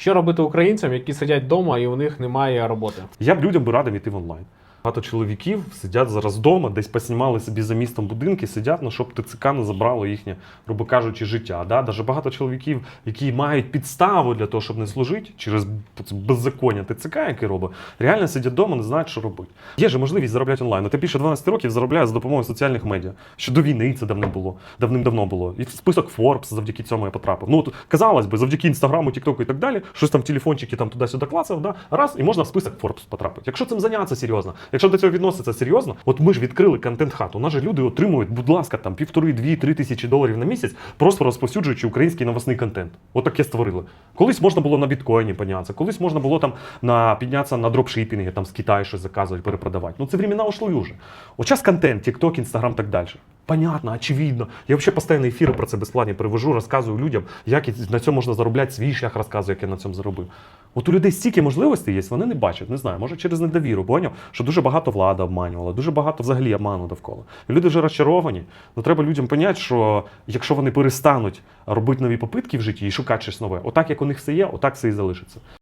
Що робити українцям, які сидять вдома і у них немає роботи? Я б людям би радив іти в онлайн. Багато чоловіків сидять зараз вдома, десь поснімали собі за містом будинки, сидять, ну щоб ТЦК не забрало їхнє, грубо кажучи, життя. Да? Даже багато чоловіків, які мають підставу для того, щоб не служити через беззаконня ТЦК, яке робить, реально сидять вдома, не знають, що робити. Є же можливість заробляти онлайн. Ти більше 12 років заробляє за допомогою соціальних медіа. Ще до війни це давно було, давним-давно було. І в список Forbes завдяки цьому я потрапив. Ну, казалось би, завдяки інстаграму, тіктоку і так далі, щось там телефончики там туди-сюди клацав, да? раз, і можна в список Forbes потрапити. Якщо цим зайнятися серйозно, якщо до цього відноситься серйозно, от ми ж відкрили контент-хату. У нас же люди отримують, будь ласка, там півтори, дві, три тисячі доларів на місяць, просто розповсюджуючи український новосний контент. От таке створили. Колись можна було на біткоїні піднятися, колись можна було там на піднятися на дропшипінги, там з Китаю щось заказувати, перепродавати. Ну це времена ушли уже. От час контент, TikTok, Instagram, так далі. Понятно, очевидно. Я взагалі постійно ефіри про це безплатні привожу, розказую людям, як на цьому можна заробляти свій шлях, розказую, як я на цьому заробив. От у людей стільки можливостей є, вони не бачать. Не знаю, може через недовіру, поняв, що дуже багато влада обманювала, дуже багато взагалі обману довкола. Люди вже розчаровані. Ну треба людям поняти, що якщо вони перестануть робити нові попитки в житті і шукати щось нове, отак як у них все є, отак все і залишиться.